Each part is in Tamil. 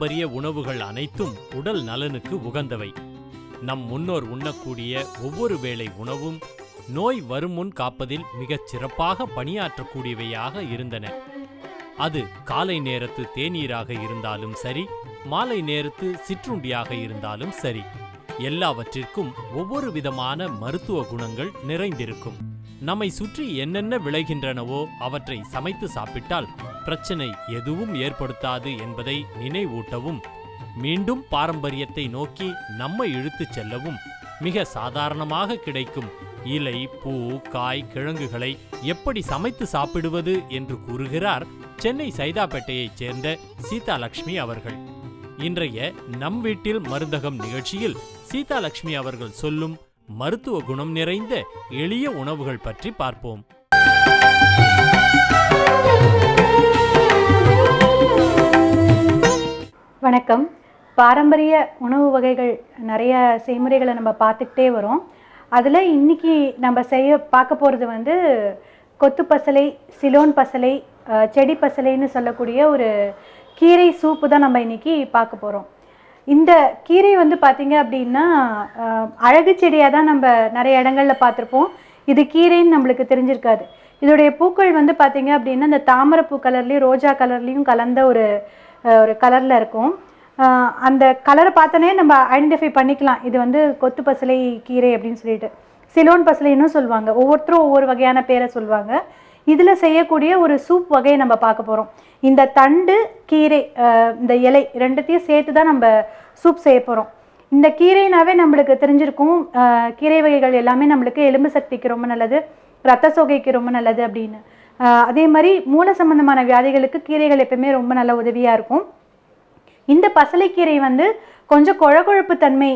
பாரம்பரிய உணவுகள் அனைத்தும் உடல் நலனுக்கு உகந்தவை. நம் முன்னோர் உண்ணக்கூடிய ஒவ்வொரு வேளை உணவும் நோய் வரும் முன் காப்பதில் மிகச் சிறப்பாக பணியாற்றக்கூடியவையாக இருந்தன. அது காலை நேரத்து தேநீராக இருந்தாலும் சரி மாலை நேரத்து சிற்றுண்டியாக இருந்தாலும் சரி. எல்லாவற்றிற்கும் ஒவ்வொரு விதமான மருத்துவ குணங்கள் நிறைந்திருக்கும். நம்மை சுற்றி என்னென்ன விளைகின்றனவோ அவற்றை சமைத்து சாப்பிட்டால் பிரச்சனை எதுவும் ஏற்படுத்தாது என்பதை நினைவூட்டவும் மீண்டும் பாரம்பரியத்தை நோக்கி நம்மை இழுத்துச் செல்லவும் மிக சாதாரணமாக கிடைக்கும். இலை பூ காய் கிழங்குகளை எப்படி சமைத்து சாப்பிடுவது என்று கூறுகிறார் சென்னை சைதாப்பேட்டையைச் சேர்ந்த சீதாலட்சுமி அவர்கள். இன்றைய நம் வீட்டில் மருந்தகம் நிகழ்ச்சியில் சீதாலட்சுமி அவர்கள் சொல்லும் மருத்துவ குணம் நிறைந்த எளிய உணவுகள் பற்றி பார்ப்போம். வணக்கம். பாரம்பரிய உணவு வகைகள் நிறைய செய்முறைகளை நம்ம பார்த்துக்கிட்டே வரோம். அதில் இன்னைக்கு நம்ம செய்ய பார்க்க போகிறது வந்து கொத்து பசலை சிலோன் பசலை செடி பசலைன்னு சொல்லக்கூடிய ஒரு கீரை சூப்பு தான் நம்ம இன்னைக்கு பார்க்க போகிறோம் இந்த கீரை வந்து பார்த்தீங்க அப்படின்னா அழகு செடியாக தான் நம்ம நிறைய இடங்கள்ல பார்த்துருப்போம். இது கீரைன்னு நம்மளுக்கு தெரிஞ்சிருக்காது. இதோடைய பூக்கள் வந்து பார்த்தீங்க அப்படின்னா இந்த தாமரைப்பூ கலர்லேயும் ரோஜா கலர்லேயும் கலந்த ஒரு ஒரு கலரில் இருக்கும். அந்த கலரை பார்த்தோன்னே நம்ம ஐடென்டிஃபை பண்ணிக்கலாம். இது வந்து கொத்து பசலை கீரை அப்படின்னு சொல்லிட்டு. சிலோன் பசலைன்னு சொல்லுவாங்க. ஒவ்வொருத்தரும் ஒவ்வொரு வகையான பேரை சொல்லுவாங்க. இதில் செய்யக்கூடிய ஒரு சூப் வகையை நம்ம பார்க்க போகிறோம் இந்த தண்டு கீரை இந்த இலை ரெண்டுத்தையும் சேர்த்து தான் நம்ம சூப் செய்ய போகிறோம் இந்த கீரைனாவே நம்மளுக்கு தெரிஞ்சிருக்கும். கீரை வகைகள் எல்லாமே நம்மளுக்கு எலும்பு சக்திக்கு ரொம்ப நல்லது ரத்த சோகைக்கு ரொம்ப நல்லது அப்படின்னு. அதே மாதிரி மூல சம்பந்தமான வியாதிகளுக்கு கீரைகள் எப்பவுமே ரொம்ப நல்ல உதவியாக இருக்கும். இந்த பசலைக்கீரை வந்து கொஞ்சம் குழகுழப்பு தன்மை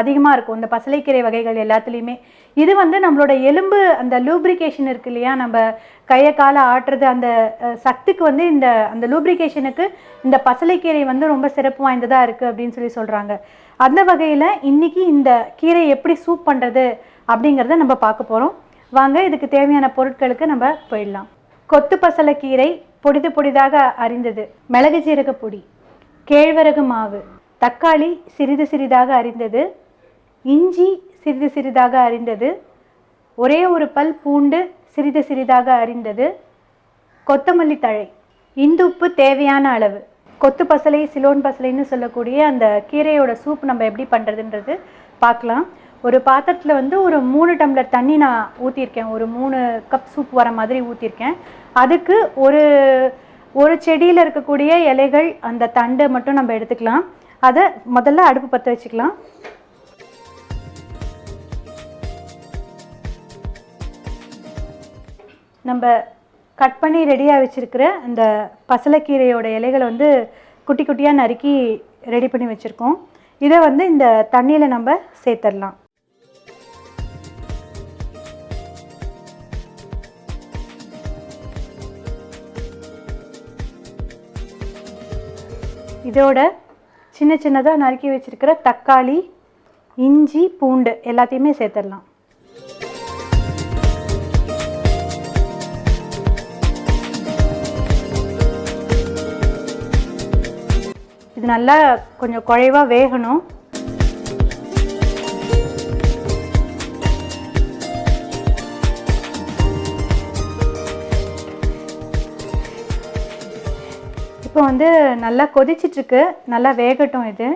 அதிகமாக இருக்கும். இந்த பசலைக்கீரை வகைகள் எல்லாத்துலேயுமே இது வந்து நம்மளோட எலும்பு அந்த லூப்ரிகேஷன் இருக்கு இல்லையா? நம்ம கையை காலை ஆட்டுறது அந்த சக்திக்கு சத்துக்கு வந்து இந்த அந்த லூப்ரிகேஷனுக்கு இந்த பசலைக்கீரை வந்து ரொம்ப சிறப்பு வாய்ந்ததாக இருக்குது அப்படின்னு சொல்லி சொல்கிறாங்க அந்த வகையில் இன்றைக்கி இந்த கீரை எப்படி சூப் பண்ணுறது அப்படிங்கிறத நம்ம பார்க்க போகிறோம் வாங்க இதுக்கு தேவையான பொருட்களுக்கு நம்ம போயிடலாம். கொத்து பசலைக்கீரை பொடிது பொடிதாக அறிந்தது மிளகு சீரக பொடி கேழ்வரகு மாவு தக்காளி சிறிது சிறிதாக அறிந்தது இஞ்சி சிறிது சிறிதாக அறிந்தது ஒரே ஒரு பல் பூண்டு சிறிது சிறிதாக அறிந்தது கொத்தமல்லி தழை. இந்துப்பு தேவையான அளவு. கொத்து பசலை சிலோன் பசலைன்னு சொல்லக்கூடிய அந்த கீரையோட சூப் நம்ம எப்படி பண்ணுறதுன்றது பார்க்கலாம். ஒரு பாத்திரத்தில் வந்து ஒரு மூணு டம்ளர் தண்ணி நான் ஊற்றிருக்கேன் ஒரு மூணு கப் சூப் வர மாதிரி ஊற்றிருக்கேன் அதுக்கு ஒரு ஒரு செடியில் இருக்கக்கூடிய இலைகள் அந்த தண்டை மட்டும் நம்ம எடுத்துக்கலாம். அதை முதல்ல அடுப்பு பற்ற வச்சுக்கலாம். நம்ம கட் பண்ணி ரெடியாக வச்சுருக்கிற அந்த பசலைக்கீரையோட இலைகளை வந்து குட்டி குட்டியாக நறுக்கி ரெடி பண்ணி வச்சுருக்கோம். இதை வந்து இந்த தண்ணியில் நம்ம சேர்த்துடலாம். இதோட சின்ன சின்னதாக நறுக்கி வச்சுருக்கிற தக்காளி இஞ்சி பூண்டு எல்லாத்தையுமே சேர்த்துடலாம். இது நல்லா கொஞ்சம் குழைவாக வேகணும். இப்போ வந்து நல்லா கொதிச்சிட்ருக்கு. நல்லா வேகட்டும் இது.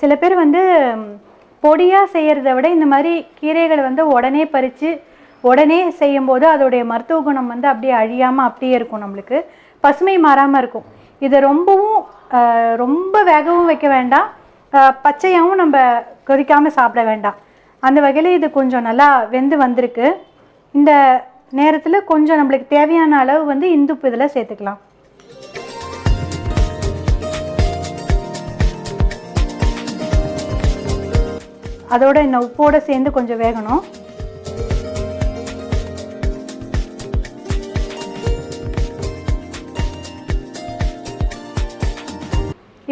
சில பேர் வந்து பொடியாக செய்கிறத விட இந்த மாதிரி கீரைகளை வந்து உடனே பறித்து உடனே செய்யும்போது அதோடைய மருத்துவ குணம் வந்து அப்படியே அழியாமல் அப்படியே இருக்கும் நம்மளுக்கு. பசுமை மாறாமல் இருக்கும். இதை ரொம்பவும் ரொம்ப வேகவும் வைக்க வேண்டாம். பச்சையாகவும் நம்ம கொதிக்காமல் சாப்பிட வேண்டாம். அந்த வகையில் இது கொஞ்சம் நல்லா வெந்து வந்திருக்கு. இந்த நேரத்தில் கொஞ்சம் நம்மளுக்கு தேவையான அளவு வந்து இந்துப்பு இதில் சேர்த்துக்கலாம். அதோட இந்த உப்போட சேர்ந்து கொஞ்சம் வேகணும்.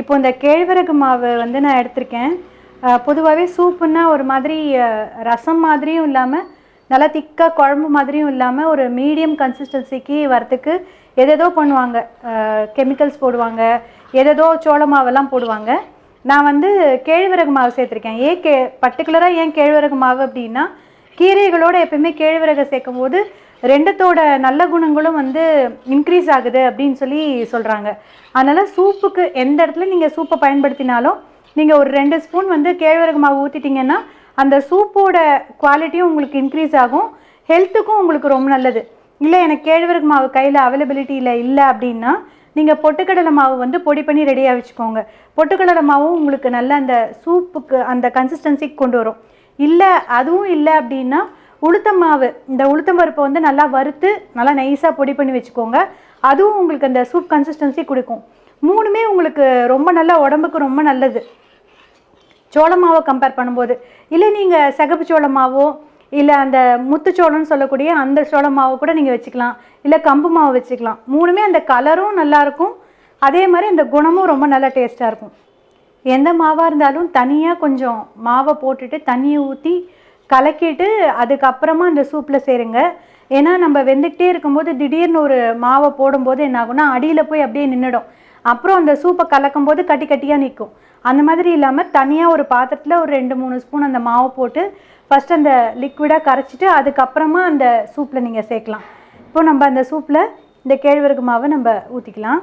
இப்போ இந்த கேழ்வரகு மாவு வந்து நான் எடுத்திருக்கேன். பொதுவாகவே சூப்புன்னா ஒரு மாதிரி ரசம் மாதிரியும் இல்லாமல் நல்லா திக்காக குழம்பு மாதிரியும் இல்லாமல் ஒரு மீடியம் கன்சிஸ்டன்சிக்கு வரத்துக்கு எதேதோ பண்ணுவாங்க. கெமிக்கல்ஸ் போடுவாங்க. எதேதோ சோள மாவெல்லாம் போடுவாங்க. நான் வந்து கேழ்வரகு மாவு சேர்த்துருக்கேன். ஏன் கே பர்டிகுலராக ஏன் கேழ்வரகு மாவு அப்படின்னா கீரைகளோட எப்பயுமே கேழ்வரகை சேர்க்கும் போது ரெண்டத்தோட நல்ல குணங்களும் வந்து இன்க்ரீஸ் ஆகுது அப்படின்னு சொல்லி சொல்கிறாங்க அதனால் சூப்புக்கு எந்த இடத்துல நீங்கள் சூப்பை பயன்படுத்தினாலும் நீங்கள் ஒரு ரெண்டு ஸ்பூன் வந்து கேழ்வரகு மாவு ஊற்றிட்டீங்கன்னா அந்த சூப்போட குவாலிட்டியும் உங்களுக்கு இன்க்ரீஸ் ஆகும். ஹெல்த்துக்கும் உங்களுக்கு ரொம்ப நல்லது. இல்லை எனக்கு கேழ்வரகு மாவு கையில் அவைலபிலிட்டியில் இல்லை அப்படின்னா நீங்கள் பொட்டுக்கடலை மாவு வந்து பொடி பண்ணி ரெடியாக வச்சுக்கோங்க. பொட்டுக்கடலை மாவும் உங்களுக்கு நல்ல அந்த சூப்புக்கு அந்த கன்சிஸ்டன்சிக்கு கொண்டு வரும். இல்லை அதுவும் இல்லை அப்படின்னா உளுத்தம் மாவு இந்த உளுத்தம் பருப்பை வந்து நல்லா வறுத்து நல்லா நைஸாக பொடி பண்ணி வச்சுக்கோங்க. அதுவும் உங்களுக்கு அந்த சூப் கன்சிஸ்டன்சி கொடுக்கும். மூணுமே உங்களுக்கு ரொம்ப நல்லா உடம்புக்கு ரொம்ப நல்லது. சோள மாவை கம்பேர் பண்ணும்போது. இல்லை நீங்கள் சிகப்பு சோள மாவோ இல்லை அந்த முத்துச்சோளம்னு சொல்லக்கூடிய அந்த சோள மாவை கூட நீங்கள் வச்சுக்கலாம். இல்லை கம்பு மாவு வச்சுக்கலாம். மூணுமே அந்த கலரும் நல்லாயிருக்கும் அதே மாதிரி அந்த குணமும் ரொம்ப நல்லா டேஸ்ட்டாக இருக்கும். எந்த மாவாக இருந்தாலும் தனியாக கொஞ்சம் மாவை போட்டுட்டு தண்ணியை ஊற்றி கலக்கிட்டு அதுக்கப்புறமா அந்த சூப்பில் சேருங்க. ஏன்னா நம்ம வெந்துக்கிட்டே இருக்கும்போது திடீர்னு ஒரு மாவை போடும்போது என்ன ஆகும்னா அடியில் போய் அப்படியே நின்றுடும் அப்புறம் அந்த சூப்பை கலக்கும் போது கட்டி கட்டியாக நிற்கும். அந்த மாதிரி இல்லாமல் தனியாக ஒரு பாத்திரத்தில் ஒரு ரெண்டு மூணு ஸ்பூன் அந்த மாவை போட்டு ஃபஸ்ட் அந்த லிக்விடாக கரைச்சிட்டு அதுக்கப்புறமா அந்த சூப்பில் நீங்கள் சேர்க்கலாம். இப்போ நம்ம அந்த சூப்பில் இந்த கேழ்வரகு மாவை நம்ம ஊற்றிக்கலாம்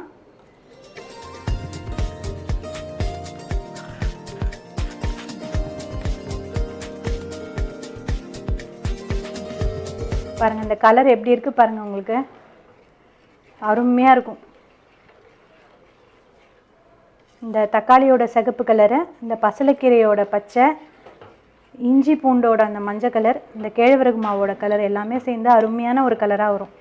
பாருங்கள் இந்த கலர் எப்படி இருக்குது பாருங்கள் உங்களுக்கு. அருமையாக இருக்கும். இந்த தக்காளியோட சிகப்பு கலரு இந்த பசலைக்கீரையோட பச்சை இஞ்சி பூண்டோட அந்த மஞ்சள் கலர் இந்த கேழ்வரகு மாவோட கலர் எல்லாமே சேர்ந்து அருமையான ஒரு கலராக வரும்.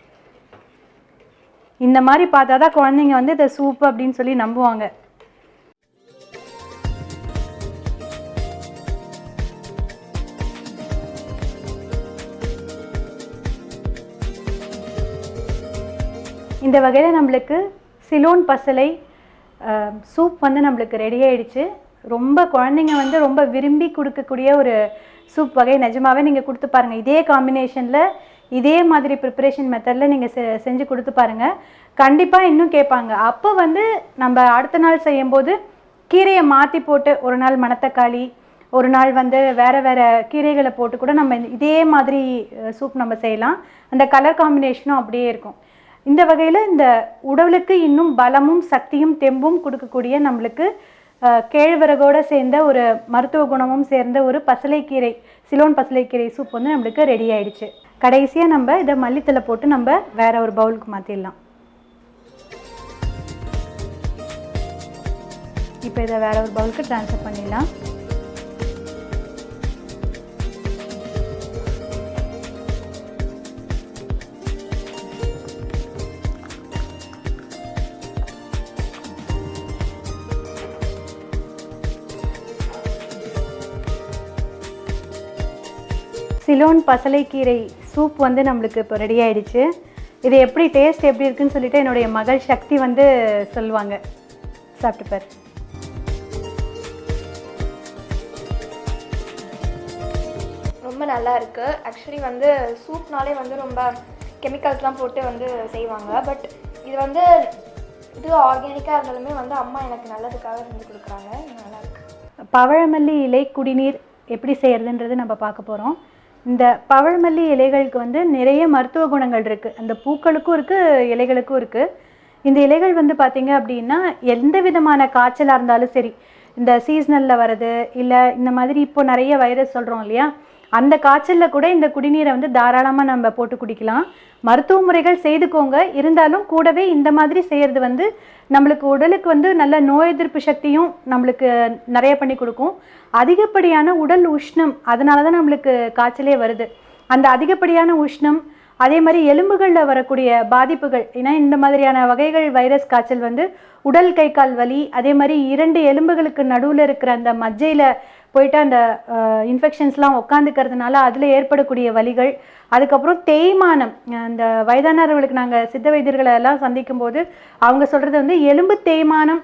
இந்த மாதிரி பார்த்தா தான் குழந்தைங்க வந்து இதை சூப்பு அப்படின்னு சொல்லி நம்புவாங்க. இந்த வகையில் நம்மளுக்கு சிலோன் பசலை சூப் வந்து நம்மளுக்கு ரெடி ஆகிடுச்சு ரொம்ப குழந்தைங்க வந்து ரொம்ப விரும்பி கொடுக்கக்கூடிய ஒரு சூப் வகை நிஜமாவே நீங்கள் கொடுத்து பாருங்கள் இதே காம்பினேஷனில் இதே மாதிரி ப்ரிப்பரேஷன் மெத்தடில் நீங்கள் செ செஞ்சு கொடுத்து பாருங்கள் கண்டிப்பாக இன்னும் கேட்பாங்க. அப்போ வந்து நம்ம அடுத்த நாள் செய்யும்போது கீரையை மாற்றி போட்டு ஒரு நாள் மணத்தக்காளி ஒரு நாள் வந்து வேறு வேறு கீரைகளை போட்டு கூட நம்ம இதே மாதிரி சூப் நம்ம செய்யலாம். அந்த கலர் காம்பினேஷனும் அப்படியே இருக்கும். இந்த வகையில் இந்த உடலுக்கு இன்னும் பலமும் சக்தியும் தெம்பும் கொடுக்கக்கூடிய நம்மளுக்கு கேழ்வரகோடு கேழ்வரகோட சேர்ந்த ஒரு மருத்துவ குணமும் சேர்ந்த ஒரு பசலைக்கீரை சிலோன் பசலைக்கீரை சூப் வந்து நம்மளுக்கு ரெடி ஆயிடுச்சு. கடைசியாக நம்ம இதை மல்லித்தலை போட்டு நம்ம வேற ஒரு பவுலுக்கு மாற்றிடலாம் இப்போ இதை வேற ஒரு பவுலுக்கு ட்ரான்ஸ்ஃபர் பண்ணிடலாம். சிலோன் பசலைக்கீரை சூப் வந்து நம்மளுக்கு இப்போ ரெடி ஆயிடுச்சு. இது எப்படி டேஸ்ட் எப்படி இருக்குன்னு சொல்லிட்டு என்னுடைய மகள் சக்தி வந்து சொல்லுவாங்க. சாப்பிட்டு பாரு. ரொம்ப நல்லா இருக்கு. ஆக்சுவலி வந்து சூப்னாலே வந்து ரொம்ப கெமிக்கல்ஸ்லாம் போட்டு வந்து செய்வாங்க. பட் இது வந்து இது ஆர்கானிக்காக இருந்தாலுமே வந்து அம்மா எனக்கு நல்லதுக்காக செஞ்சு கொடுக்குறாங்க. நல்லா இருக்கு. பவழமல்லி இலை குடிநீர் எப்படி செய்யறதுன்றது நம்ம பார்க்க போகிறோம் இந்த பவழமல்லி இலைகளுக்கு வந்து நிறைய மருத்துவ குணங்கள் இருக்குது அந்த பூக்களுக்கும் இருக்குது இலைகளுக்கும் இருக்குது இந்த இலைகள் வந்து பார்த்திங்க அப்படின்னா எந்த விதமான காய்ச்சலாக இருந்தாலும் சரி இந்த சீஸ்னலில் வர்றது இல்லை இந்த மாதிரி இப்போ நிறைய வைரஸ் சொல்கிறோம் இல்லையா? அந்த காய்ச்சலில் கூட இந்த குடிநீரை வந்து தாராளமாக நம்ம போட்டு குடிக்கலாம். மருத்துவ முறைகள் செய்துக்கோங்க. இருந்தாலும் கூடவே இந்த மாதிரி செய்கிறது வந்து நம்மளுக்கு உடலுக்கு வந்து நல்ல நோய் எதிர்ப்பு சக்தியும் நம்மளுக்கு நிறைய பண்ணி கொடுக்கும். அதிகப்படியான உடல் உஷ்ணம் அதனால தான் நம்மளுக்கு காய்ச்சலே வருது. அந்த அதிகப்படியான உஷ்ணம் அதே மாதிரி எலும்புகளில் வரக்கூடிய பாதிப்புகள் ஏன்னா இந்த மாதிரியான வகைகள் வைரஸ் காய்ச்சல் வந்து உடல் கை கால் வலி அதே மாதிரி இரண்டு எலும்புகளுக்கு நடுவில் இருக்கிற அந்த மஜ்ஜையில் போயிட்டு அந்த இன்ஃபெக்ஷன்ஸ்லாம் உட்காந்துக்கிறதுனால அதில் ஏற்படக்கூடிய வலிகள் அதுக்கப்புறம் தேய்மானம். அந்த வயதானவர்களுக்கு நாங்கள் சித்த வைத்தியர்களை எல்லாம் சந்திக்கும் போது அவங்க சொல்கிறது வந்து எலும்பு தேய்மானம்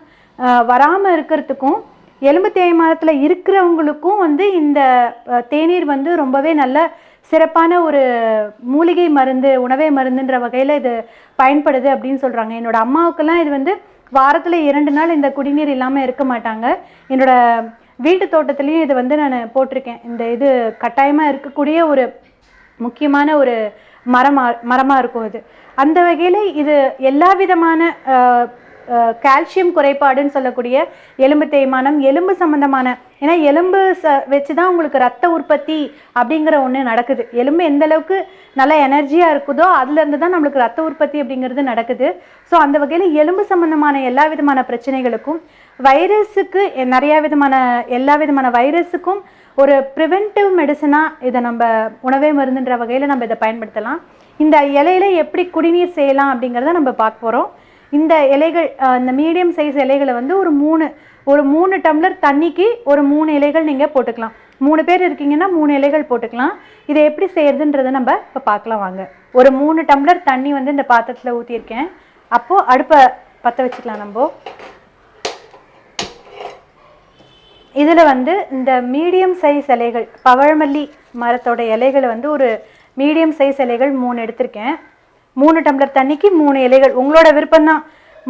வராமல் இருக்கிறதுக்கும் எலும்பு தேய்மானத்தில் இருக்கிறவங்களுக்கும் வந்து இந்த தேநீர் வந்து ரொம்பவே நல்ல சிறப்பான ஒரு மூலிகை மருந்து உணவே மருந்துன்ற வகையில் இது பயன்படுது அப்படின்னு சொல்கிறாங்க என்னோட அம்மாவுக்கெல்லாம் இது வந்து வாரத்தில் இரண்டு நாள் இந்த குடிநீர் இல்லாமல் இருக்க மாட்டாங்க. என்னோட வீட்டு தோட்டத்துலேயும் இது வந்து நான் போட்டிருக்கேன். இந்த இது கட்டாயமாக இருக்கக்கூடிய ஒரு முக்கியமான ஒரு மரமாக மரமாக இருக்கும் இது. அந்த வகையில் இது எல்லா விதமான கால்சியம் குறைபாடுன்னு சொல்லக்கூடிய எலும்பு தேய்மானம் எலும்பு சம்மந்தமான ஏன்னா எலும்பு ச வச்சு தான் உங்களுக்கு ரத்த உற்பத்தி அப்படிங்கிற ஒன்று நடக்குது. எலும்பு எந்த அளவுக்கு நல்ல எனர்ஜியாக இருக்குதோ அதுலேருந்து தான் நம்மளுக்கு ரத்த உற்பத்தி அப்படிங்கிறது நடக்குது. ஸோ அந்த வகையில் எலும்பு சம்மந்தமான எல்லா விதமான பிரச்சனைகளுக்கும் வைரஸுக்கு நிறையா விதமான எல்லா விதமான வைரஸுக்கும் ஒரு ப்ரிவென்டிவ் மெடிசனாக இதை நம்ம உணவே மருந்துன்ற வகையில் நம்ம இதை பயன்படுத்தலாம். இந்த இலையில எப்படி குடிநீர் செய்யலாம் அப்படிங்கிறத நம்ம பார்க்க போகிறோம் இந்த இலைகள் இந்த மீடியம் சைஸ் இலைகளை வந்து ஒரு மூணு ஒரு மூணு டம்ளர் தண்ணிக்கு ஒரு மூணு இலைகள் நீங்கள் போட்டுக்கலாம். மூணு பேர் இருக்கீங்கன்னா மூணு இலைகள் போட்டுக்கலாம். இதை எப்படி செய்யறதுன்றதை நம்ம இப்போ பார்க்கலாம் வாங்க. ஒரு மூணு டம்ளர் தண்ணி வந்து இந்த பாத்திரத்தில் ஊற்றியிருக்கேன் அப்போது அடுப்பை பற்ற வச்சுக்கலாம் நம்ம. இதில் வந்து இந்த மீடியம் சைஸ் இலைகள் பவழமல்லி மரத்தோட இலைகளை வந்து ஒரு மீடியம் சைஸ் இலைகள் மூணு எடுத்திருக்கேன். மூணு டம்ளர் தண்ணிக்கு மூணு இலைகள். உங்களோட விருப்பம்தான்.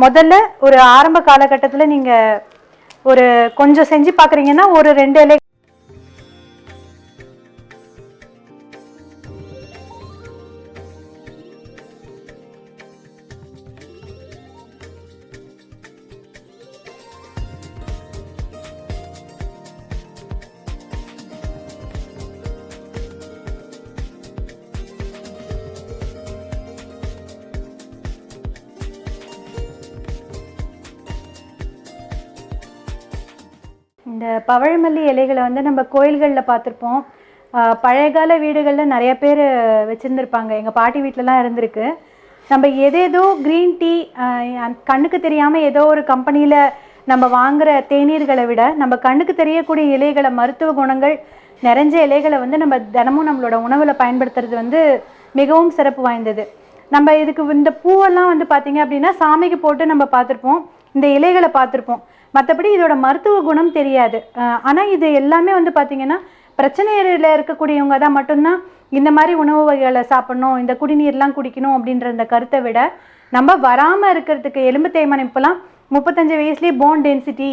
முதல்ல ஒரு ஆரம்ப காலகட்டத்தில் நீங்கள் ஒரு கொஞ்சம் செஞ்சு பார்க்குறீங்கன்னா ஒரு ரெண்டு இலை பவழமல்லி இலைகளை வந்து நம்ம கோயில்களில் பார்த்துருப்போம். பழையகால பழைய கால வீடுகளில் நிறைய பேர் வச்சுருந்துருப்பாங்க. எங்கள் பாட்டி வீட்டிலலாம் இருந்திருக்கு. நம்ம எதேதோ க்ரீன் டீ கண்ணுக்கு தெரியாமல் ஏதோ ஒரு கம்பெனியில் நம்ம வாங்குகிற தேநீர்களை விட நம்ம கண்ணுக்கு தெரியக்கூடிய இலைகளை மருத்துவ குணங்கள் நிறைஞ்ச இலைகளை வந்து நம்ம தினமும் நம்மளோட உணவில் பயன்படுத்துறது வந்து மிகவும் சிறப்பு வாய்ந்தது. நம்ம இதுக்கு இந்த பூவெல்லாம் வந்து பார்த்திங்க அப்படின்னா சாமிக்கு போட்டு நம்ம பார்த்துருப்போம். இந்த இலைகளை பார்த்துருப்போம். மற்றபடி இதோட மருத்துவ குணம் தெரியாது. ஆனால் இது எல்லாமே வந்து பார்த்தீங்கன்னா பிரச்சனையில் இருக்கக்கூடியவங்க தான் மட்டும்தான் இந்த மாதிரி உணவு வகைகளை சாப்பிடணும் இந்த குடிநீர்லாம் குடிக்கணும் அப்படின்ற இந்த கருத்தை விட நம்ம வராமல் இருக்கிறதுக்கு எலும்பு தேய்மானம் இப்போலாம் முப்பத்தஞ்சு வயசுலேயே போன் டென்சிட்டி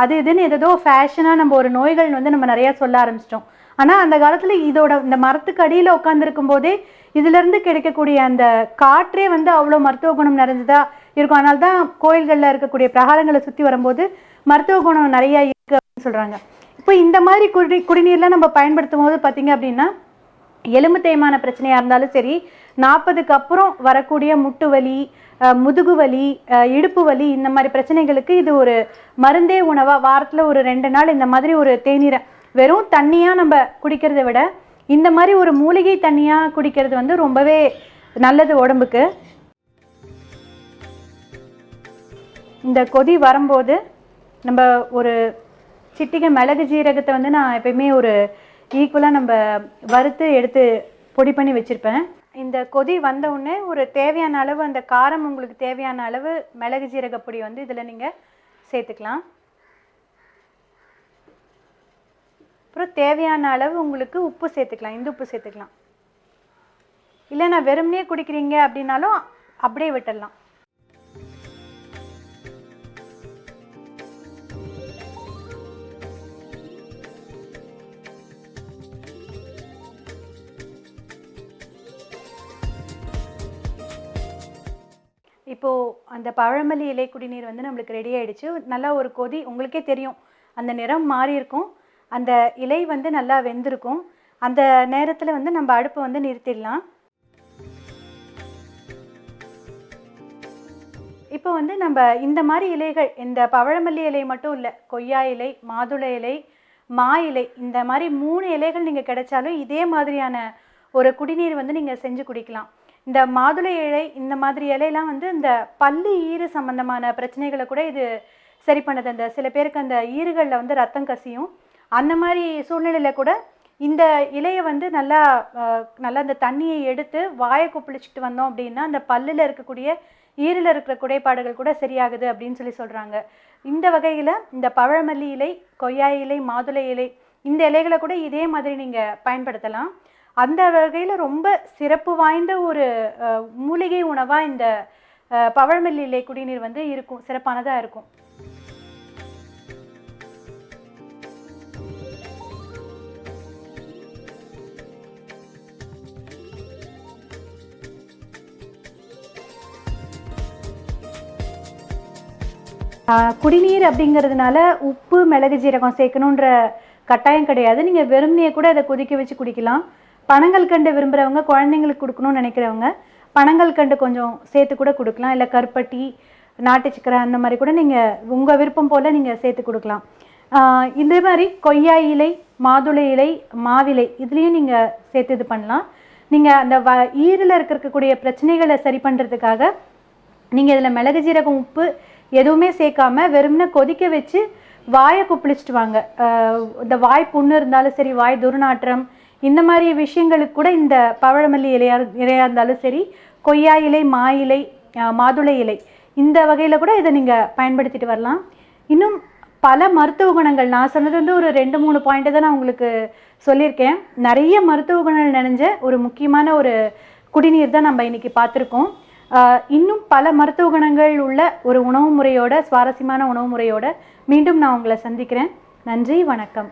அது இதுன்னு ஏதோ ஃபேஷனாக நம்ம ஒரு நோய்கள் வந்து நம்ம நிறையா சொல்ல ஆரம்பிச்சிட்டோம். ஆனால் அந்த காலத்தில் இதோட இந்த மரத்துக்கு அடியில் உட்காந்துருக்கும் போதே இதிலிருந்து கிடைக்கக்கூடிய அந்த காற்றே வந்து அவ்வளோ மருத்துவ குணம் நிறைஞ்சதா இருக்கும். அதனால தான் கோயில்களில் இருக்கக்கூடிய பிரகாரங்களை சுற்றி வரும்போது மருத்துவ குணம் நிறையா இருக்கு அப்படின்னு சொல்கிறாங்க இப்போ இந்த மாதிரி குடி குடிநீர்லாம் நம்ம பயன்படுத்தும் போது பார்த்தீங்க அப்படின்னா எலும்பு தேய்மான பிரச்சனையாக இருந்தாலும் சரி நாற்பதுக்கு அப்புறம் வரக்கூடிய முட்டு வலி முதுகு வலி இடுப்பு வலி இந்த மாதிரி பிரச்சனைகளுக்கு இது ஒரு மருந்தே உணவாக வாரத்தில் ஒரு ரெண்டு நாள் இந்த மாதிரி ஒரு தேநீரை வெறும் தண்ணியாக நம்ம குடிக்கிறத விட இந்த மாதிரி ஒரு மூலிகை தண்ணியாக குடிக்கிறது வந்து ரொம்பவே நல்லது உடம்புக்கு. இந்த கொதி வரும்போது நம்ம ஒரு சிட்டிகை மிளகு ஜீரகத்தை வந்து நான் எப்பயுமே ஒரு ஈக்குவலாக நம்ம வறுத்து எடுத்து பொடி பண்ணி வச்சுருப்பேன். இந்த கொதி வந்த உடனே ஒரு தேவையான அளவு அந்த காரம் உங்களுக்கு தேவையான அளவு மிளகு ஜீரக பொடி வந்து இதில் நீங்கள் சேர்த்துக்கலாம். அப்புறம் தேவையான அளவு உங்களுக்கு உப்பு சேர்த்துக்கலாம் இந்த உப்பு சேர்த்துக்கலாம். இல்லை நான் வெறுமனே குடிக்கிறீங்க அப்படின்னாலும் அப்படியே விட்டுடலாம். இப்போது அந்த பழமல்லி இலை குடிநீர் வந்து நம்மளுக்கு ரெடி ஆகிடுச்சு நல்லா ஒரு கொதி உங்களுக்கே தெரியும். அந்த நிறம் மாறி இருக்கும். அந்த இலை வந்து நல்லா வெந்திருக்கும். அந்த நேரத்தில் வந்து நம்ம அடுப்பை வந்து நிறுத்திடலாம். இப்போ வந்து நம்ம இந்த மாதிரி இலைகள் இந்த பவழமல்லி இலை மட்டும் இல்லை கொய்யா இலை மாதுளை இலை மா இலை இந்த மாதிரி மூணு இலைகள் நீங்கள் கிடைச்சாலும் இதே மாதிரியான ஒரு குடிநீர் வந்து நீங்கள் செஞ்சு குடிக்கலாம். இந்த மாதுளை இலை இந்த மாதிரி இலையெல்லாம் வந்து இந்த பல்லு ஈறு சம்பந்தமான பிரச்சனைகளை கூட இது சரி பண்ணுது. அந்த சில பேருக்கு அந்த ஈறுகளில் வந்து ரத்தம் கசியும். அந்த மாதிரி சூழ்நிலையில் கூட இந்த இலையை வந்து நல்லா நல்லா அந்த தண்ணியை எடுத்து வாயை கொப்பளிச்சுட்டு வந்தோம் அப்படின்னா அந்த பல்லில் இருக்கக்கூடிய ஈரில் இருக்கிற குறைபாடுகள் கூட சரியாகுது அப்படின்னு சொல்லி சொல்கிறாங்க இந்த வகையில் இந்த பழமல்லி இலை கொய்யா இலை மாதுளை இலை இந்த இலைகளை கூட இதே மாதிரி நீங்கள் பயன்படுத்தலாம். அந்த வகையில் ரொம்ப சிறப்பு வாய்ந்த ஒரு மூலிகை உணவாக இந்த பவழமல்லி இலை குடிநீர் வந்து இருக்கும் சிறப்பானதாக இருக்கும். குடிநீர் அப்படிங்கிறதுனால உப்பு மிளகு ஜீரகம் சேர்க்கணுன்ற கட்டாயம் கிடையாது. நீங்கள் வெறுமனையே கூட அதை கொதிக்க வச்சு குடிக்கலாம். பனங்கள் கண்டு விரும்புகிறவங்க குழந்தைங்களுக்கு கொடுக்கணும்னு நினைக்கிறவங்க பனங்கள் கண்டு கொஞ்சம் சேர்த்து கூட கொடுக்கலாம். இல்லை கருப்பட்டி நாட்டு சக்கரை அந்த மாதிரி கூட நீங்கள் உங்கள் விருப்பம் போல் நீங்கள் சேர்த்து கொடுக்கலாம். இதே இந்த மாதிரி கொய்யா இலை மாதுளை இலை மாவிலை இதுலேயும் நீங்கள் சேர்த்து இது பண்ணலாம். நீங்கள் அந்த வ ஈரில் இருக்கக்கூடிய பிரச்சனைகளை சரி பண்ணுறதுக்காக நீங்கள் இதில் மிளகு ஜீரகம் உப்பு எதுவுமே சேர்க்காம வெறும்னு கொதிக்க வச்சு வாயை குப்பிளிச்சிட்டு வாங்க இந்த வாய் புண்ணு இருந்தாலும் சரி வாய் துர்நாற்றம் இந்த மாதிரி விஷயங்களுக்கு கூட இந்த பவழமல்லி இலையா இலையாக இருந்தாலும் சரி கொய்யா இலை மா இலை மாதுளை இலை இந்த வகையில் கூட இதை நீங்கள் பயன்படுத்திட்டு வரலாம். இன்னும் பல மருத்துவ குணங்கள் நான் சொன்னது வந்து ஒரு ரெண்டு மூணு பாயிண்ட்டை தான் நான் உங்களுக்கு சொல்லியிருக்கேன். நிறைய மருத்துவ குணங்கள் நினைஞ்ச ஒரு முக்கியமான ஒரு குடிநீர் தான் நம்ம இன்றைக்கி பார்த்துருக்கோம். இன்னும் பல மருத்துவ குணங்கள் உள்ள ஒரு உணவு முறையோட சுவாரஸ்யமான உணவு முறையோட மீண்டும் நான் உங்களை சந்திக்கிறேன். நன்றி வணக்கம்.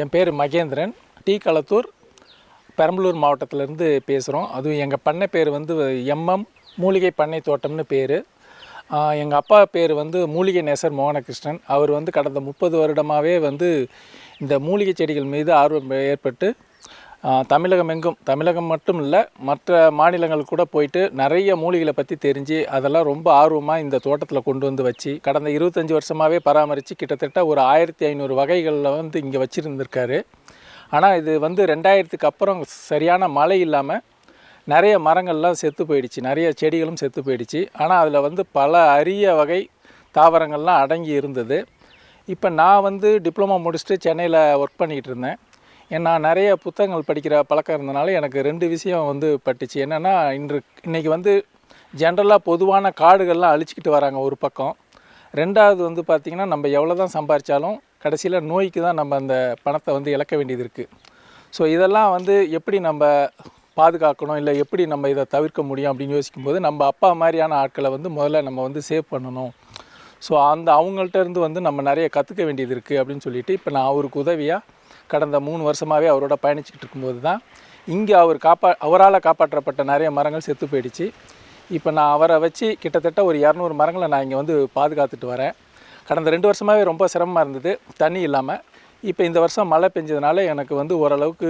என் பேர் மகேந்திரன். டி களத்தூர் பெரம்பலூர் மாவட்டத்திலேருந்து பேசுகிறோம் அதுவும் எங்கள் பண்ணை பேர் வந்து எம்எம் மூலிகை பண்ணை தோட்டம்னு பேர். எங்கள் அப்பா பேர் வந்து மூலிகை நேசர் மோகனகிருஷ்ணன். அவர் வந்து கடந்த முப்பது வருடமாகவே வந்து இந்த மூலிகை செடிகள் மீது ஆர்வம் ஏற்பட்டு தமிழகம் எங்கும் தமிழகம் மட்டும் இல்லை மற்ற மாநிலங்கள் கூட போயிட்டு நிறைய மூலிகளை பற்றி தெரிஞ்சு அதெல்லாம் ரொம்ப ஆர்வமாக இந்த தோட்டத்தில் கொண்டு வந்து வச்சு கடந்த இருபத்தஞ்சி வருஷமாகவே பராமரித்து கிட்டத்தட்ட ஒரு ஆயிரத்தி ஐநூறு வகைகளில் வந்து இங்கே வச்சுருந்துருக்காரு. ஆனால் இது வந்து ரெண்டாயிரத்துக்கு அப்புறம் சரியான மழை இல்லாமல் நிறைய மரங்கள்லாம் செத்து போயிடுச்சு நிறைய செடிகளும் செத்து போயிடுச்சு. ஆனால் அதில் வந்து பல அரிய வகை தாவரங்கள்லாம் அடங்கி இருந்தது. இப்போ நான் வந்து டிப்ளமோ முடிச்சுட்டு சென்னையில் ஒர்க் பண்ணிக்கிட்டு இருந்தேன். நான் நிறைய புத்தகங்கள் படிக்கிற பழக்கம் இருந்தனால எனக்கு ரெண்டு விஷயம் வந்து பட்டுச்சு. என்னென்னா இன்று இன்றைக்கி வந்து ஜென்ரலாக பொதுவான காடுகள்லாம் அழிச்சிக்கிட்டு வராங்க ஒரு பக்கம். ரெண்டாவது வந்து பார்த்திங்கன்னா நம்ம எவ்வளோ தான் சம்பாரித்தாலும் கடைசியில் நோய்க்கு தான் நம்ம அந்த பணத்தை வந்து இழக்க வேண்டியது இருக்குது ஸோ இதெல்லாம் வந்து எப்படி நம்ம பாதுகாக்கணும்? இல்லை எப்படி நம்ம இதை தவிர்க்க முடியும்? அப்படின்னு யோசிக்கும்போது நம்ம அப்பா மாதிரியான ஆட்களை வந்து முதல்ல நம்ம வந்து சேவ் பண்ணணும். ஸோ அந்த அவங்கள்ட்ட இருந்து வந்து நம்ம நிறைய கற்றுக்க வேண்டியது இருக்குது அப்படின்னு சொல்லிட்டு இப்போ நான் அவருக்கு உதவியாக கடந்த மூணு வருஷமாகவே அவரோட பயணிச்சுக்கிட்டு இருக்கும்போது தான் இங்கே அவர் காப்பா அவரால் காப்பாற்றப்பட்ட நிறைய மரங்கள் செத்து போயிடுச்சு. இப்போ நான் அவரை வச்சு கிட்டத்தட்ட ஒரு இரநூறு மரங்களை நான் இங்கே வந்து பாதுகாத்துட்டு வரேன். கடந்த ரெண்டு வருஷமாகவே ரொம்ப சிரமமாக இருந்தது தண்ணி இல்லாமல் இப்போ இந்த வருஷம் மழை பெஞ்சதுனால எனக்கு வந்து ஓரளவுக்கு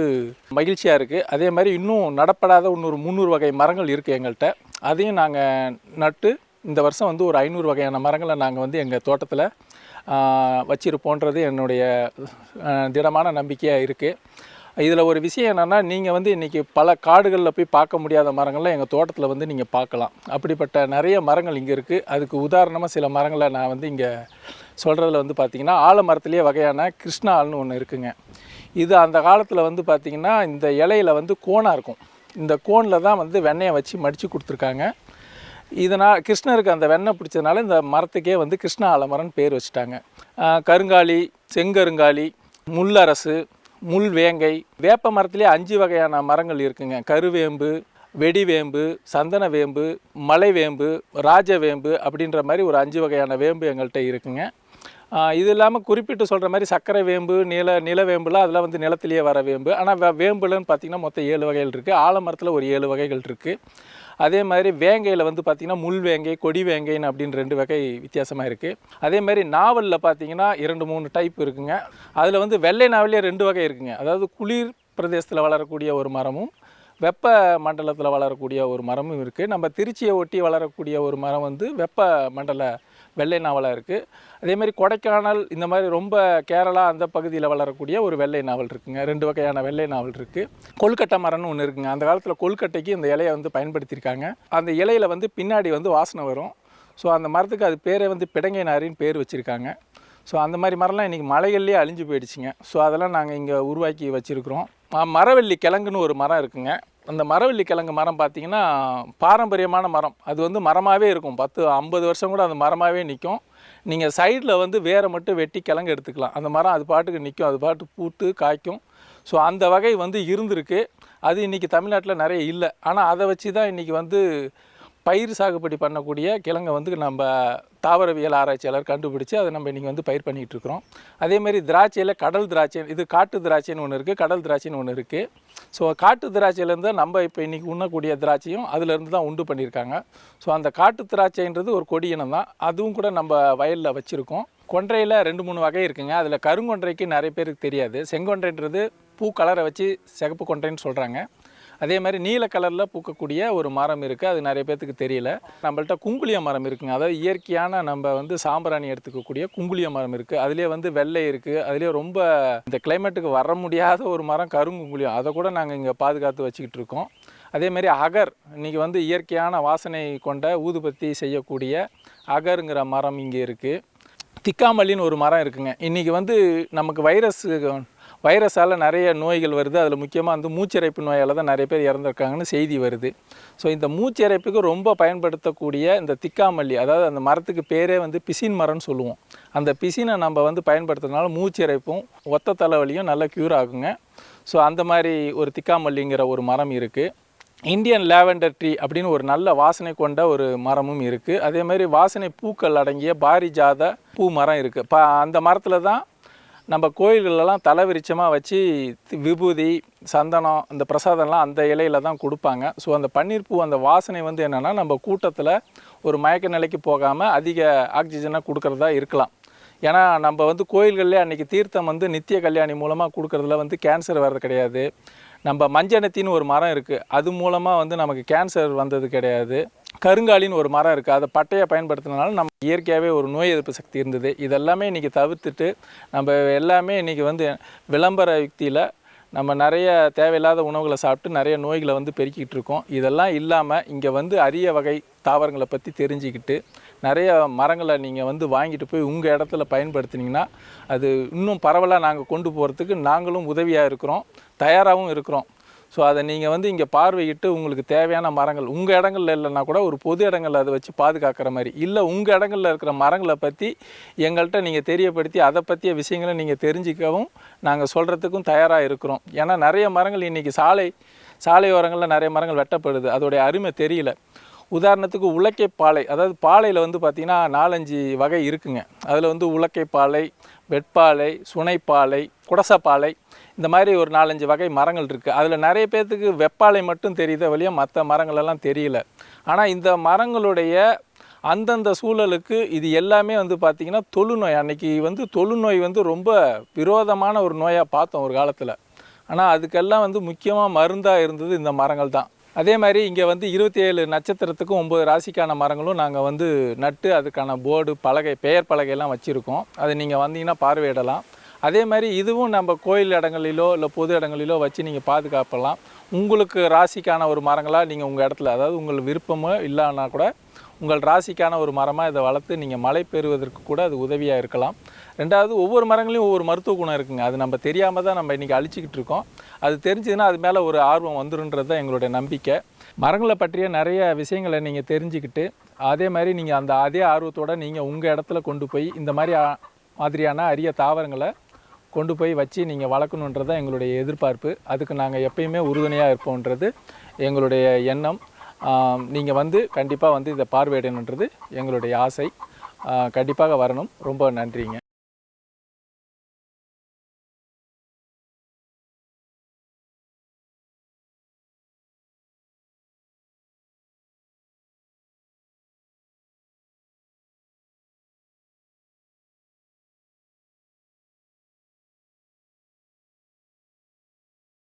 மகிழ்ச்சியாக இருக்குது அதே மாதிரி இன்னும் நடப்படாத இன்னொரு முந்நூறு வகை மரங்கள் இருக்குது எங்கள்கிட்ட. அதையும் நாங்கள் நட்டு இந்த வருஷம் வந்து ஒரு ஐநூறு வகையான மரங்களை நாங்கள் வந்து எங்கள் தோட்டத்தில் வச்சிருப்போன்றது என்னுடைய திடமான நம்பிக்கையாக இருக்குது இதில் ஒரு விஷயம் என்னென்னா நீங்கள் வந்து இன்றைக்கி பல காடுகளில் போய் பார்க்க முடியாத மரங்கள்லாம் எங்கள் தோட்டத்தில் வந்து நீங்கள் பார்க்கலாம். அப்படிப்பட்ட நிறைய மரங்கள் இங்கே இருக்குது அதுக்கு உதாரணமாக சில மரங்களை நான் வந்து இங்கே சொல்கிறதுல வந்து பார்த்திங்கன்னா ஆலமரத்துலேயே வகையான கிருஷ்ணா ஆல்னு ஒன்று இருக்குங்க. இது அந்த காலத்தில் வந்து பார்த்திங்கன்னா இந்த இலையில வந்து கோணாக இருக்கும். இந்த கோனில் தான் வந்து வெண்ணெயை வச்சு மடித்து கொடுத்துருக்காங்க. இதனால் கிருஷ்ணருக்கு அந்த வெண்ணெய் பிடிச்சதுனால இந்த மரத்துக்கே வந்து கிருஷ்ண ஆலமரம்னு பேர் வச்சுட்டாங்க. கருங்காலி செங்கருங்காலி முள்ளரசு முள் வேங்கை வேப்ப மரத்துலேயே அஞ்சு வகையான மரங்கள் இருக்குங்க. கருவேம்பு வெடிவேம்பு சந்தன வேம்பு மலைவேம்பு ராஜவேம்பு அப்படின்ற மாதிரி ஒரு அஞ்சு வகையான வேம்பு எங்கள்கிட்ட இருக்குங்க. இது இல்லாமல் குறிப்பிட்டு சொல்கிற மாதிரி சர்க்கரை வேம்பு நில நிலவேம்புலாம் அதெல்லாம் வந்து நிலத்திலேயே வர வேம்பு. ஆனால் வேம்புலன்னு பார்த்தீங்கன்னா மொத்தம் ஏழு வகைகள் இருக்குது ஆலமரத்தில் ஒரு ஏழு வகைகள் இருக்குது அதே மாதிரி வேங்கையில் வந்து பார்த்திங்கன்னா முள் வேங்கை கொடி வேங்கைன்னு அப்படின்னு ரெண்டு வகை வித்தியாசமாக இருக்குது அதே மாதிரி நாவலில் பார்த்தீங்கன்னா இரண்டு மூணு டைப் இருக்குங்க. அதில் வந்து வெள்ளை நாவலே ரெண்டு வகை இருக்குங்க. அதாவது குளிர் பிரதேசத்தில் வளரக்கூடிய ஒரு மரமும் வெப்ப மண்டலத்தில் வளரக்கூடிய ஒரு மரமும் இருக்குது நம்ம திருச்சியை ஒட்டி வளரக்கூடிய ஒரு மரம் வந்து வெப்ப மண்டல வெள்ளை நாவலாக இருக்குது அதேமாதிரி கொடைக்கானல் இந்த மாதிரி ரொம்ப கேரளா அந்த பகுதியில் வளரக்கூடிய ஒரு வெள்ளை நாவல் இருக்குங்க. ரெண்டு வகையான வெள்ளை நாவல் இருக்குது கொல்கட்டை மரம்னு ஒன்று இருக்குங்க. அந்த காலத்தில் கொல்கட்டைக்கு இந்த இலையை வந்து பயன்படுத்தியிருக்காங்க. அந்த இலையில வந்து பின்னாடி வந்து வாசனை வரும். ஸோ அந்த மரத்துக்கு அது பேரே வந்து பிடங்கை நாரின்னு பேர் வச்சுருக்காங்க. ஸோ அந்த மாதிரி மரம்லாம் இன்றைக்கி மலைகள்லேயே அழிஞ்சு போயிடுச்சுங்க. ஸோ அதெல்லாம் நாங்கள் இங்கே உருவாக்கி வச்சுருக்குறோம். மரவள்ளி கிழங்குன்னு ஒரு மரம் இருக்குங்க. அந்த மரவள்ளி கிழங்கு மரம் பார்த்திங்கன்னா பாரம்பரியமான மரம். அது வந்து மரமாகவே இருக்கும். பத்து ஐம்பது வருஷம் கூட அந்த மரமாகவே நிற்கும் நீங்கள் சைடில் வந்து வேரை மட்டும் வெட்டி கிழங்கு எடுத்துக்கலாம். அந்த மரம் அது பாட்டுக்கு நிற்கும் அது பாட்டு பூட்டு காய்க்கும். ஸோ அந்த வகை வந்து இருந்திருக்கு. அது இன்றைக்கி தமிழ்நாட்டில் நிறைய இல்லை. ஆனால் அதை வச்சு தான் இன்றைக்கி வந்து பயிர் சாகுபடி பண்ணக்கூடிய கிழங்கை வந்து நம்ம தாவரவியல் ஆராய்ச்சியாளர் கண்டுபிடிச்சு அதை நம்ம இன்றைக்கி வந்து பயிர் பண்ணிகிட்டு இருக்கிறோம். அதே மாதிரி திராட்சையில் கடல் திராட்சை இது காட்டு திராட்சைன்னு ஒன்று இருக்குது கடல் திராட்சைன்னு ஒன்று இருக்குது ஸோ காட்டு திராட்சையிலேருந்து நம்ம இப்போ இன்றைக்கி உண்ணக்கூடிய திராட்சையும் அதுலேருந்து தான் உண்டு பண்ணியிருக்காங்க. ஸோ அந்த காட்டு திராட்சைன்றது ஒரு கொடி இனம் தான். அதுவும் கூட நம்ம வயலில் வச்சுருக்கோம். கொன்றையில் ரெண்டு மூணு வகை இருக்குங்க. அதில் கருங்கொன்றைக்கு நிறைய பேருக்கு தெரியாது. செங்கொன்றைன்றது பூ கலரை வச்சு சிகப்பு கொன்றைன்னு சொல்கிறாங்க அதே மாதிரி நீல கலரில் பூக்கக்கூடிய ஒரு மரம் இருக்குது அது நிறைய பேர்த்துக்கு தெரியல. நம்மள்ட்ட குங்குளிய மரம் இருக்குங்க. அதாவது இயற்கையான நம்ம வந்து சாம்பிராணி எடுத்துக்கக்கூடிய குங்குளிய மரம் இருக்குது அதுலேயே வந்து வெள்ளை இருக்குது அதுலேயே ரொம்ப இந்த கிளைமேட்டுக்கு வர முடியாத ஒரு மரம் கருங்குங்குளியம் அதை கூட நாங்கள் இங்கே பாதுகாத்து வச்சுக்கிட்டு இருக்கோம். அதே மாதிரி அகர் இன்றைக்கி வந்து இயற்கையான வாசனை கொண்ட ஊதுபத்தி செய்யக்கூடிய அகருங்கிற மரம் இங்கே இருக்குது திக்காமல்லின்னு ஒரு மரம் இருக்குங்க. இன்றைக்கி வந்து நமக்கு வைரஸ் வைரஸால் நிறைய நோய்கள் வருது. அதில் முக்கியமாக வந்து மூச்சிறைப்பு நோயால் தான் நிறைய பேர் இறந்துருக்காங்கன்னு செய்தி வருது. ஸோ இந்த மூச்சிறைப்புக்கு ரொம்ப பயன்படுத்தக்கூடிய இந்த திக்காமல்லி அதாவது அந்த மரத்துக்கு பேரே வந்து பிசின் மரம்னு சொல்லுவோம். அந்த பிசினை நம்ம வந்து பயன்படுத்துறதுனால மூச்சிறைப்பும் ஒத்த தலைவலியும் நல்லா க்யூர் ஆகுங்க. ஸோ அந்த மாதிரி ஒரு திக்காமல்லிங்கிற ஒரு மரம் இருக்குது இந்தியன் லேவெண்டர் ட்ரீ அப்படின்னு ஒரு நல்ல வாசனை கொண்ட ஒரு மரமும் இருக்குது அதே மாதிரி வாசனை பூக்கள் அடங்கிய பாரிஜாத பூ மரம் இருக்குது ப அந்த மரத்தில் தான் நம்ம கோயில்களெல்லாம் தலைவிரிச்சமாக வச்சு விபூதி சந்தனம் இந்த பிரசாதம்லாம் அந்த இலையில தான் கொடுப்பாங்க. ஸோ அந்த பன்னீர் பூ அந்த வாசனை வந்து என்னென்னா நம்ம கூட்டத்தில் ஒரு மயக்க நிலைக்கு போகாமல் அதிக ஆக்சிஜனை கொடுக்கறதா இருக்கலாம். ஏன்னா நம்ம வந்து கோயில்கள்லேயே அன்றைக்கி தீர்த்தம் வந்து நித்திய கல்யாணி மூலமாக கொடுக்குறதுல வந்து கேன்சர் வர்றது கிடையாது. நம்ம மஞ்சனத்தின்னு ஒரு மரம் இருக்குது அது மூலமாக வந்து நமக்கு கேன்சர் வந்தது கிடையாது. கருங்காலின்னு ஒரு மரம் இருக்குது அதை பட்டையை பயன்படுத்தினால நம்ம இயற்கையாகவே ஒரு நோய் எதிர்ப்பு சக்தி இருந்தது. இதெல்லாமே இன்றைக்கி தவிர்த்துட்டு நம்ம எல்லாமே இன்றைக்கி வந்து விளம்பர யுக்தியில் நம்ம நிறைய தேவையில்லாத உணவுகளை சாப்பிட்டு நிறைய நோய்களை வந்து பெருக்கிக்கிட்டு இருக்கோம். இதெல்லாம் இல்லாமல் இங்கே வந்து அரிய வகை தாவரங்களை பற்றி தெரிஞ்சுக்கிட்டு நிறைய மரங்களை நீங்கள் வந்து வாங்கிட்டு போய் உங்கள் இடத்துல பயன்படுத்தினீங்கன்னா அது இன்னும் பரவலாக நாங்கள் கொண்டு போகிறதுக்கு நாங்களும் உதவியாக இருக்கிறோம். தயாராகவும் இருக்கிறோம். ஸோ அதை நீங்கள் வந்து இங்கே பார்வையிட்டு உங்களுக்கு தேவையான மரங்கள் உங்கள் இடங்கள்ல இல்லைன்னா கூட ஒரு பொது இடங்களில் அதை வச்சு பாதுகாக்கிற மாதிரி. இல்லை உங்கள் இடங்களில் இருக்கிற மரங்களை பற்றி எங்கள்கிட்ட நீங்கள் தெரியப்படுத்தி அதை பற்றிய விஷயங்களை நீங்கள் தெரிஞ்சிக்கவும் நாங்கள் சொல்கிறதுக்கும் தயாராக இருக்கிறோம். ஏன்னா நிறைய மரங்கள் இன்றைக்கி சாலை சாலையோரங்களில் நிறைய மரங்கள் வெட்டப்படுது. அதோடைய அருமை தெரியல. உதாரணத்துக்கு உலக்கை பாலை அதாவது பாலையில் வந்து பார்த்திங்கன்னா நாலஞ்சு வகை இருக்குங்க. அதில் வந்து உலக்கை பாலை வெட்பாலை சுனைப்பாலை குடசப்பாலை இந்த மாதிரி ஒரு நாலஞ்சு வகை மரங்கள் இருக்குது அதில் நிறைய பேர்த்துக்கு வெப்பாலை மட்டும் தெரியுத வழியாக மற்ற மரங்களெல்லாம் தெரியல. ஆனால் இந்த மரங்களுடைய அந்தந்த சூழலுக்கு இது எல்லாமே வந்து பார்த்திங்கன்னா தொழுநோய். அன்னைக்கு வந்து தொழுநோய் வந்து ரொம்ப விரோதமான ஒரு நோயாக பார்த்தோம் ஒரு காலத்தில். ஆனால் அதுக்கெல்லாம் வந்து முக்கியமாக மருந்தாக இருந்தது இந்த மரங்கள் தான். அதே மாதிரி இங்கே வந்து இருபத்தி ஏழு நட்சத்திரத்துக்கும் ஒம்பது ராசிக்கான மரங்களும் நாங்கள் வந்து நட்டு அதுக்கான போர்டு பலகை பெயர் பலகையெல்லாம் வச்சுருக்கோம். அது நீங்கள் வந்தீங்கன்னா பார்வையிடலாம். அதே மாதிரி இதுவும் நம்ம கோயில் இடங்களிலோ இல்லை பொது இடங்களிலோ வச்சு நீங்கள் பாதுகாப்பலாம் உங்களுக்கு ராசிக்கான ஒரு மரங்களாக நீங்கள் உங்கள் இடத்துல அதாவது உங்கள் விருப்பமோ இல்லைன்னா கூட உங்கள் ராசிக்கான ஒரு மரமாக இதை வளர்த்து நீங்கள் மழை பெறுவதற்கு கூட அது உதவியாக இருக்கலாம். ரெண்டாவது ஒவ்வொரு மரங்களையும் ஒவ்வொரு மருத்துவ குணம் இருக்குங்க. அது நம்ம தெரியாமல் தான் நம்ம இன்றைக்கி அழிச்சிக்கிட்டு இருக்கோம். அது தெரிஞ்சதுன்னா அது மேலே ஒரு ஆர்வம் வந்துருன்றது தான் எங்களுடைய நம்பிக்கை. மரங்களை பற்றிய நிறைய விஷயங்களை நீங்கள் தெரிஞ்சுக்கிட்டு அதே மாதிரி நீங்கள் அந்த அதே ஆர்வத்தோட நீங்கள் உங்கள் இடத்துல கொண்டு போய் இந்த மாதிரி மாதிரியான அரிய தாவரங்களை கொண்டு போய் வச்சு நீங்கள் வளர்க்கணுன்றது தான் எங்களுடைய எதிர்பார்ப்பு. அதுக்கு நாங்கள் எப்பயுமே உறுதுணையாக இருப்போன்றது எங்களுடைய எண்ணம். நீங்கள் வந்து கண்டிப்பாக வந்து இதை பார்வையிடணுன்றது எங்களுடைய ஆசை. கண்டிப்பாக வரணும். ரொம்ப நன்றிங்க.